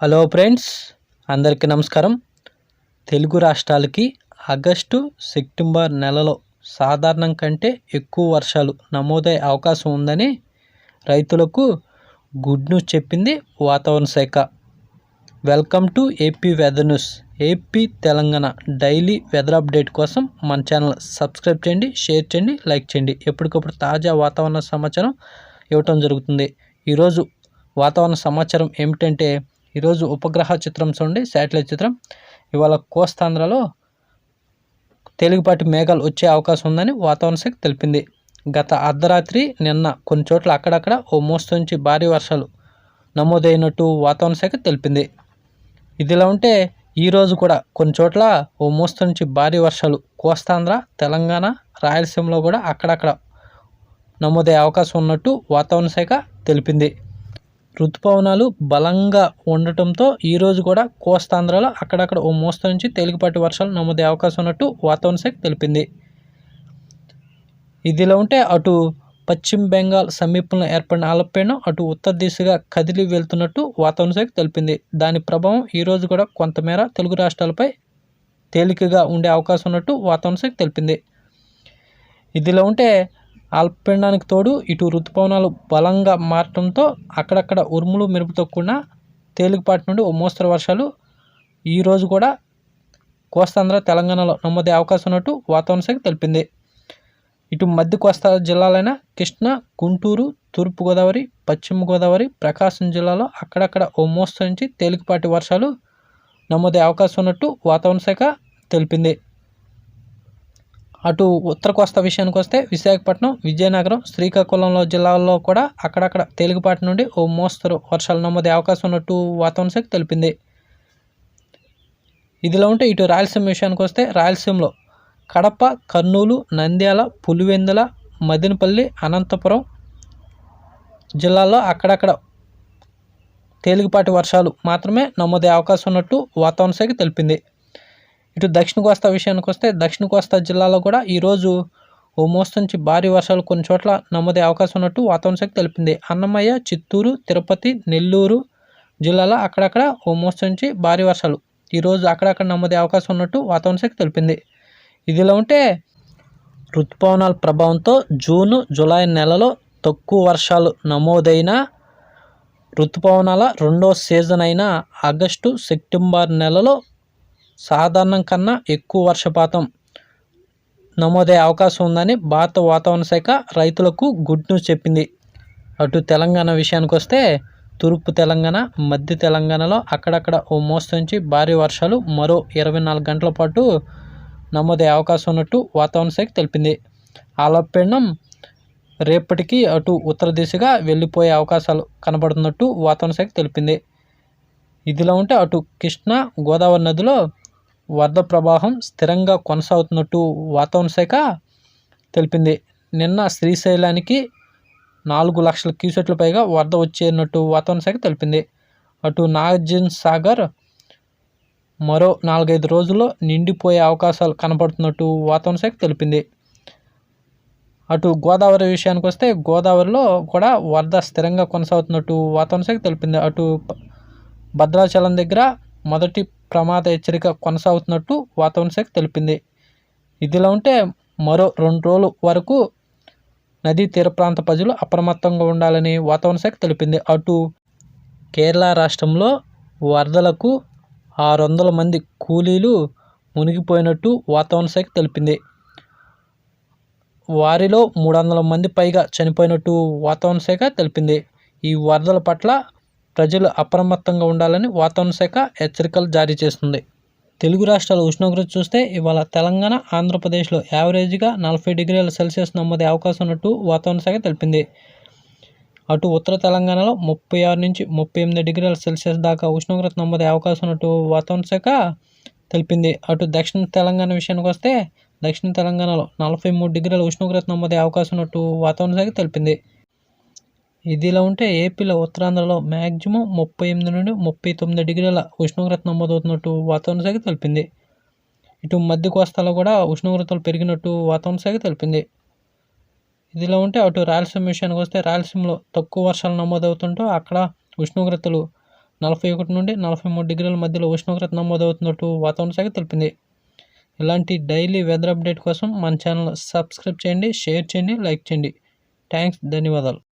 Hello friends అందరికీ నమస్కారం. తెలుగు రాష్ట్రాలకి ఆగస్టు సెప్టెంబర్ నెలలో సాధారణం కంటే ఎక్కువ వర్షాలు నమోదయ్యే అవకాశం ఉందని రైతులకు గుడ్ న్యూస్ చెప్పింది వాతావరణ శాఖ. Welcome to AP weather news. AP Telangana daily weather update కోసం మన ఛానల్ సబ్స్క్రైబ్ చేయండి షేర్ చేయండి లైక్ చేయండి. ఎప్పటికప్పుడు తాజా వాతావరణ సమాచారం ఇవ్వటం జరుగుతుంది. ఈరోజు వాతావరణ సమాచారం ఏమిటంటే ఈరోజు ఉపగ్రహ చిత్రం చూడండి శాటిలైట్ చిత్రం. ఇవాళ కోస్తాంధ్రలో తేలికపాటి మేఘాలు వచ్చే అవకాశం ఉందని వాతావరణ శాఖ తెలిపింది. గత అర్ధరాత్రి నిన్న కొన్ని చోట్ల అక్కడక్కడ ఓ మోస్తు నుంచి భారీ వర్షాలు నమోదైనట్టు వాతావరణ శాఖ తెలిపింది. ఇదిలా ఉంటే ఈరోజు కూడా కొన్ని చోట్ల ఓ మోస్తు నుంచి భారీ వర్షాలు కోస్తాంధ్ర తెలంగాణ రాయలసీమలో కూడా అక్కడక్కడ నమోదయ్యే అవకాశం ఉన్నట్టు వాతావరణ శాఖ తెలిపింది. ఋతుపవనాలు బలంగా ఉండటంతో ఈరోజు కూడా కోస్తాంధ్రలో అక్కడక్కడ ఓ మోస్త నుంచి తేలికపాటి వర్షాలు నమోదే అవకాశం ఉన్నట్టు వాతావరణ శాఖ తెలిపింది. ఇదిలా ఉంటే అటు పశ్చిమ బెంగాల్ సమీపంలో ఏర్పడిన అల్పపీడనం అటు ఉత్తర దిశగా కదిలి వెళ్తున్నట్టు వాతావరణ శాఖ తెలిపింది. దాని ప్రభావం ఈరోజు కూడా కొంతమేర తెలుగు రాష్ట్రాలపై తేలికగా ఉండే అవకాశం ఉన్నట్టు వాతావరణ శాఖ తెలిపింది. ఇదిలా ఉంటే అల్పపీడనానికి తోడు ఇటు ఋతుపవనాలు బలంగా మారటంతో అక్కడక్కడ ఉరుములు మెరుపుతో కూడిన తేలికపాటి నుండి ఓ మోస్తరు వర్షాలు ఈరోజు కూడా కోస్తాంధ్ర తెలంగాణలో నమోదే అవకాశం ఉన్నట్టు వాతావరణ శాఖ తెలిపింది. ఇటు మధ్య కోస్తా జిల్లాలైన కృష్ణా గుంటూరు తూర్పుగోదావరి పశ్చిమ గోదావరి ప్రకాశం జిల్లాలో అక్కడక్కడ ఓ మోస్తరు నుంచి తేలికపాటి వర్షాలు నమోదే అవకాశం ఉన్నట్టు వాతావరణ శాఖ తెలిపింది. అటు ఉత్తర కోస్తా విషయానికి వస్తే విశాఖపట్నం విజయనగరం శ్రీకాకుళంలో జిల్లాల్లో కూడా అక్కడక్కడ తేలికపాటి నుండి ఓ మోస్తరు వర్షాలు నమోదే అవకాశం ఉన్నట్టు వాతావరణ శాఖ తెలిపింది. ఇదిలా ఉంటే ఇటు రాయలసీమ విషయానికి వస్తే రాయలసీమలో కడప కర్నూలు నంద్యాల పులివెందుల మదినపల్లి అనంతపురం జిల్లాల్లో అక్కడక్కడ తేలికపాటి వర్షాలు మాత్రమే నమోదే అవకాశం ఉన్నట్టు వాతావరణ శాఖ తెలిపింది. ఇటు దక్షిణ కోస్తా విషయానికి వస్తే దక్షిణ కోస్తా జిల్లాలో కూడా ఈరోజు ఓ మోస్తు నుంచి భారీ వర్షాలు కొన్ని చోట్ల నమోదే అవకాశం ఉన్నట్టు వాతావరణ శాఖ తెలిపింది. అన్నమయ్య చిత్తూరు తిరుపతి నెల్లూరు జిల్లాలో అక్కడక్కడ ఓ మోస్తు నుంచి భారీ వర్షాలు ఈరోజు అక్కడక్కడ నమోదే అవకాశం ఉన్నట్టు వాతావరణ శాఖ తెలిపింది. ఇదిలా ఉంటే ఋతుపవనాల ప్రభావంతో జూను జూలై నెలలో తక్కువ వర్షాలు నమోదైన ఋతుపవనాల రెండో సీజన్ అయిన ఆగస్టు సెప్టెంబర్ నెలలో సాధారణం కన్నా ఎక్కువ వర్షపాతం నమోదయ్యే అవకాశం ఉందని భారత వాతావరణ శాఖ రైతులకు గుడ్ న్యూస్ చెప్పింది. అటు తెలంగాణ విషయానికి వస్తే తూర్పు తెలంగాణ మధ్య తెలంగాణలో అక్కడక్కడ ఓ మోస్తు నుంచి భారీ వర్షాలు మరో ఇరవై నాలుగు గంటల పాటు నమోదయ్యే అవకాశం ఉన్నట్టు వాతావరణ శాఖ తెలిపింది. ఆలపీడనం రేపటికి అటు ఉత్తర దిశగా వెళ్ళిపోయే అవకాశాలు కనబడుతున్నట్టు వాతావరణ శాఖ తెలిపింది. ఇదిలా ఉంటే అటు కృష్ణా గోదావరి నదిలో వరద ప్రవాహం స్థిరంగా కొనసాగుతున్నట్టు వాతావరణ శాఖ తెలిపింది. నిన్న శ్రీశైలానికి నాలుగు లక్షల క్యూసెట్ల పైగా వరద వచ్చేనట్టు వాతావరణ శాఖ తెలిపింది. అటు నాగార్జున సాగర్ మరో నాలుగైదు రోజుల్లో నిండిపోయే అవకాశాలు కనపడుతున్నట్టు వాతావరణ శాఖ తెలిపింది. అటు గోదావరి విషయానికి వస్తే గోదావరిలో కూడా వరద స్థిరంగా కొనసాగుతున్నట్టు వాతావరణ శాఖ తెలిపింది. అటు భద్రాచలం దగ్గర మొదటి ప్రమాద హెచ్చరిక కొనసాగుతున్నట్టు వాతావరణ శాఖ తెలిపింది. ఇదిలా ఉంటే మరో రెండు రోజుల వరకు నదీ తీర ప్రాంత ప్రజలు అప్రమత్తంగా ఉండాలని వాతావరణ శాఖ తెలిపింది. అటు కేరళ రాష్ట్రంలో వరదలకు ఆరు వందల మంది కూలీలు మునిగిపోయినట్టు వాతావరణ శాఖ తెలిపింది. వారిలో మూడు వందల మంది పైగా చనిపోయినట్టు వాతావరణ శాఖ తెలిపింది. ఈ వరదల పట్ల ప్రజలు అప్రమత్తంగా ఉండాలని వాతావరణ శాఖ హెచ్చరికలు జారీ చేస్తుంది. తెలుగు రాష్ట్రాల ఉష్ణోగ్రత చూస్తే ఇవాళ తెలంగాణ ఆంధ్రప్రదేశ్లో యావరేజ్గా నలభై డిగ్రీల సెల్సియస్ నమోదే అవకాశం ఉన్నట్టు వాతావరణ శాఖ తెలిపింది. అటు ఉత్తర తెలంగాణలో ముప్పై ఆరు నుంచి ముప్పై ఎనిమిది డిగ్రీల సెల్సియస్ దాకా ఉష్ణోగ్రత నమోదే అవకాశం ఉన్నట్టు వాతావరణ శాఖ తెలిపింది. అటు దక్షిణ తెలంగాణ విషయానికి వస్తే దక్షిణ తెలంగాణలో నలభై మూడు డిగ్రీల ఉష్ణోగ్రత నమోదే అవకాశం ఉన్నట్టు వాతావరణ శాఖ తెలిపింది. ఇదిలా ఉంటే ఏపీలో ఉత్తరాంధ్రలో మ్యాక్సిమం ముప్పై ఎనిమిది నుండి ముప్పై తొమ్మిది డిగ్రీల ఉష్ణోగ్రత నమోదవుతున్నట్టు వాతావరణ శాఖ తెలిపింది. ఇటు మధ్య కోస్తాలో కూడా ఉష్ణోగ్రతలు పెరిగినట్టు వాతావరణ శాఖ తెలిపింది. ఇదిలా ఉంటే అటు రాయలసీమ విషయానికి వస్తే రాయలసీమలో తక్కువ వర్షాలు నమోదవుతుంటూ అక్కడ ఉష్ణోగ్రతలు నలభై ఒకటి నుండి నలభై మూడు డిగ్రీల మధ్యలో ఉష్ణోగ్రత నమోదవుతున్నట్టు వాతావరణ శాఖ తెలిపింది. ఇలాంటి డైలీ వెదర్ అప్డేట్ కోసం మన ఛానల్ సబ్స్క్రైబ్ చేయండి షేర్ చేయండి లైక్ చేయండి. థ్యాంక్స్ ధన్యవాదాలు.